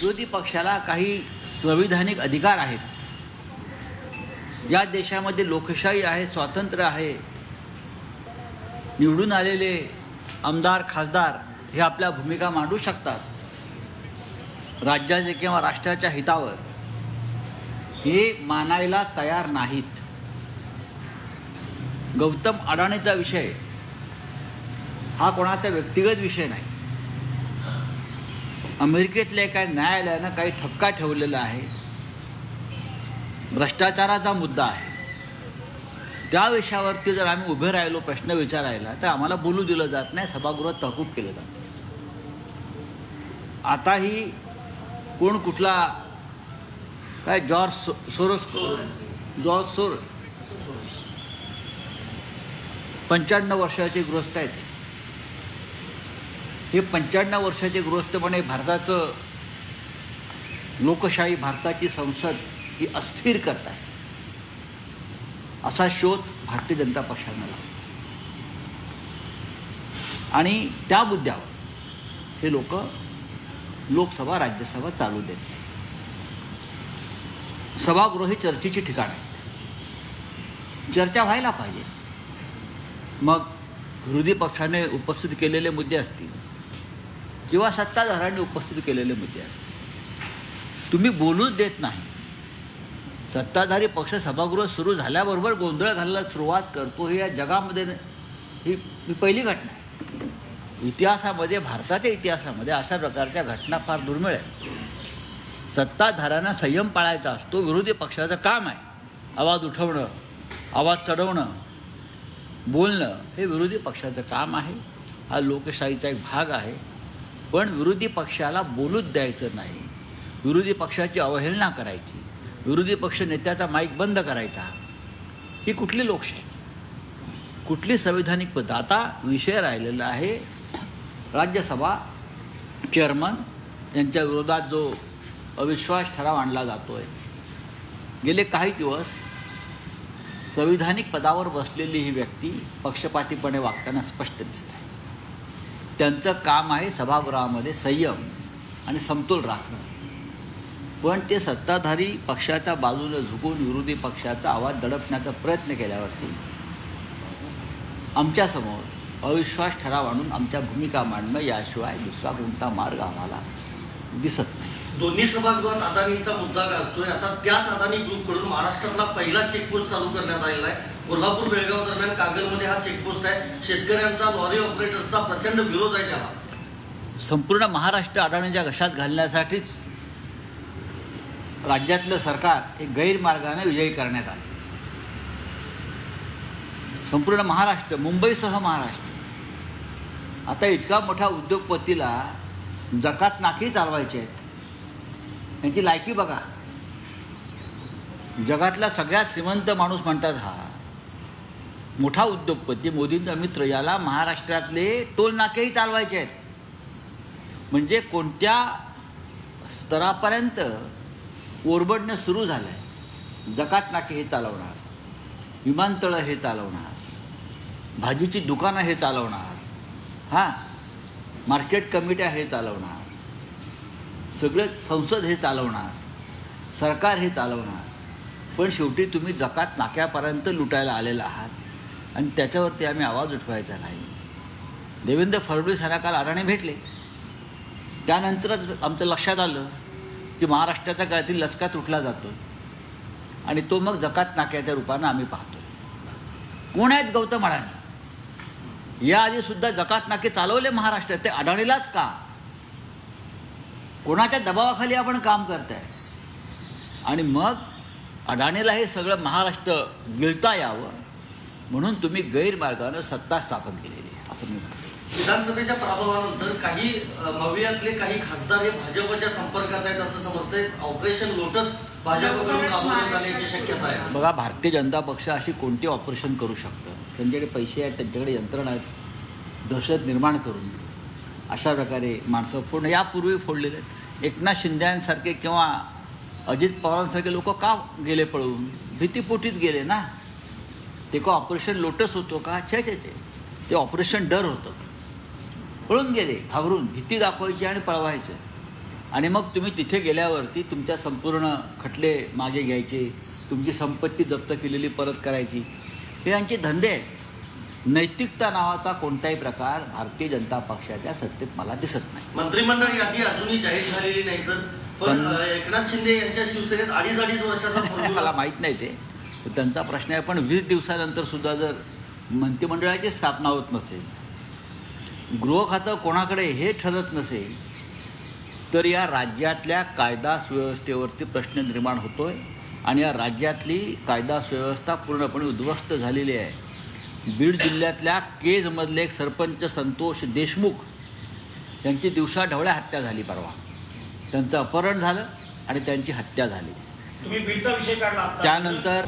विरोधी पक्षाला काही संविधानिक अधिकार आहेत. या देशामध्ये लोकशाही आहे स्वातंत्र्य आहे. निवडून आलेले आमदार खासदार हे आपल्या भूमिका मांडू शकतात. राज्याचे किंवा राष्ट्राच्या हितावर. हे मानायला तयार नाहीत. गौतम अडाणीचा विषय हा कोणाचा व्यक्तिगत विषय नाही. अमेरिकेतल्या एका न्यायालयानं काही ठपका ठेवलेला आहे. भ्रष्टाचाराचा मुद्दा आहे. त्या विषयावरती जर आम्ही उभे राहिलो प्रश्न विचारायला तर आम्हाला बोलू दिलं जात नाही. सभागृहात तहकूब केलं जातं आताही कोण कुठला काय George so Soros George Soros? पंच्याण्णव वर्षाचे गृहस्थ आहेत. हे पंच्याण्णव वर्षाचे गृहस्थपणे भारताचं लोकशाही भारताची संसद ही अस्थिर करत आहे. असा शोध भारतीय जनता पक्षानं लावला. आणि त्या मुद्द्यावर हे लोक लोकसभा राज्यसभा चालू देत सभागृह हे चर्चेची ठिकाण आहेत. चर्चा व्हायला पाहिजे. मग विरोधी पक्षाने उपस्थित केलेले मुद्दे असतील किंवा सत्ताधाऱ्यांनी उपस्थित केलेले मुद्दे असतात तुम्ही बोलूच देत नाही. सत्ताधारी पक्ष सभागृह सुरू झाल्याबरोबर गोंधळ घालायला सुरुवात करतो ही या जगामध्ये ही ही पहिली घटना आहे. इतिहासामध्ये भारताच्या इतिहासामध्ये अशा प्रकारच्या घटना फार दुर्मिळ आहेत. सत्ताधाऱ्यांना संयम पाळायचा असतो विरोधी पक्षाचं काम आहे. आवाज उठवणं आवाज चढवणं बोलणं हे विरोधी पक्षाचं काम आहे. हा लोकशाहीचा एक भाग आहे. पण विरोधी पक्षाला बोलूच द्यायचं नाही. विरोधी पक्षाची अवहेलना करायची. विरोधी पक्ष नेत्याचा माईक बंद करायचा. ही कुठली लोकशाही? कुठली संविधानिक पद आता विषय राहिलेला आहे. राज्यसभा चेअरमन यांच्या विरोधात जो अविश्वास ठराव आणला जातो आहे गेले काही दिवस संविधानिक पदावर बसलेली ही व्यक्ती पक्षपातीपणे वागताना स्पष्ट दिसते त्यांचं काम आहे सभागृहामध्ये संयम आणि समतोल राखणं. पण ते सत्ताधारी पक्षाच्या बाजूने झुकून विरोधी पक्षाचा आवाज दडपण्याचा प्रयत्न केल्यावरती आमच्यासमोर अविश्वास ठराव आणून आमच्या भूमिका मांडणं याशिवाय दुसरा कोणता मार्ग आम्हाला दिसत नाही. दोन्ही सभागृहात अदानींचा मुद्दा असतोय आता त्याच अदानी ग्रुपकडून महाराष्ट्रातला पहिला चेकपोस्ट चालू करण्यात आलेला आहे. कोल्हापूर बेळगाव दरम्यान कागलमध्ये हा चेकपोस्ट आहे. शेतकऱ्यांचा लॉरी ऑपरेटर्सचा प्रचंड विरोध आहे त्याला. संपूर्ण महाराष्ट्र अडाणीच्या घशात घालण्यासाठीच राज्यातलं सरकार हे गैरमार्गाने विजयी करण्यात आलं. संपूर्ण महाराष्ट्र मुंबईसह महाराष्ट्र. आता इतका मोठा उद्योगपतीला जकात नाकी चालवायचे आहेत. यांची लायकी बघा. जगातला सगळ्यात श्रीमंत माणूस म्हणतात हा. मोठा उद्योगपती मोदींचा मित्र याला महाराष्ट्रातले टोल नाकेही चालवायचे आहेत. म्हणजे कोणत्या स्तरापर्यंत ओरबडणं सुरू झालं आहे जकात नाके हे चालवणार विमानतळं हे चालवणार भाजीची दुकानं हे चालवणार हां मार्केट कमिट्या हे चालवणार सगळं संसद हे चालवणार सरकार हे चालवणार. पण शेवटी तुम्ही जकात नाक्यापर्यंत लुटायला आलेला आहात. आणि त्याच्यावरती आम्ही आवाज उठवायचा नाही. देवेंद्र फडणवीस यांना काल अडाणे भेटले. त्यानंतरच आमचं लक्षात आलं की महाराष्ट्राच्या काळातील लचका तुटला जातो. आणि तो मग जकात नाक्याच्या रूपानं आम्ही पाहतो. कोण आहेत गौतम अडाणी? याआधी सुद्धा जकात नाके चालवले महाराष्ट्रात. ते अडाणीलाच का? कोणाच्या दबावाखाली आपण काम करताय? आणि मग अडाणीला हे सगळं महाराष्ट्र गिळता यावं. म्हणून तुम्ही गैरमार्गानं सत्ता स्थापन केलेली आहे असं मी म्हणतो. विधानसभेच्या पराभवानंतर काही मवियातले काही खासदार हे भाजपच्या संपर्कात आहेत असं समजतंय. ऑपरेशन लोटस भाजपकडून राबवण्यात जाण्याची शक्यता आहे. बघा भारतीय जनता पक्ष अशी कोणती ऑपरेशन करू शकतं? त्यांच्याकडे पैसे आहेत त्यांच्याकडे यंत्रणा आहेत दहशत निर्माण करून अशा प्रकारे माणसं पूर्ण यापूर्वी फोडलेले आहेत. एकनाथ शिंद्यांसारखे किंवा अजित पवारांसारखे लोक का गेले पळून? भीतीपोटीच गेले ना? ते का ऑपरेशन लोटस होतो का? छे छे छे. ते ऑपरेशन डर होतं. पळून गेले घाबरून भीती दाखवायची आणि पळवायचं. आणि मग तुम्ही तिथे गेल्यावरती तुमच्या संपूर्ण खटले मागे घ्यायचे तुमची संपत्ती जप्त केलेली परत करायची. हे यांचे धंदे आहेत. नैतिकता नावाचा कोणताही प्रकार भारतीय जनता पक्षाच्या सत्तेत मला दिसत नाही. मंत्रिमंडळ यादी अजूनही जाहीर झालेली नाही सर. एकनाथ शिंदे यांच्या शिवसेनेत अडीच अडीच वर्षाचा मला माहीत नाही ते. त्यांचा प्रश्न आहे पण वीस दिवसानंतर सुद्धा जर मंत्रिमंडळाची स्थापना होत नसेल गृह खातं कोणाकडे हे ठरत नसेल तर या राज्यातल्या कायदा सुव्यवस्थेवरती प्रश्न निर्माण होतोय आणि या राज्यातली कायदा सुव्यवस्था पूर्णपणे उद्ध्वस्त झालेली आहे. बीड जिल्ह्यातल्या केजमधले एक सरपंच संतोष देशमुख यांची दिवसाढवळ्या हत्या झाली परवा. त्यांचं अपहरण झालं आणि त्यांची हत्या झाली. तुम्ही बीडचा विषय काढला त्यानंतर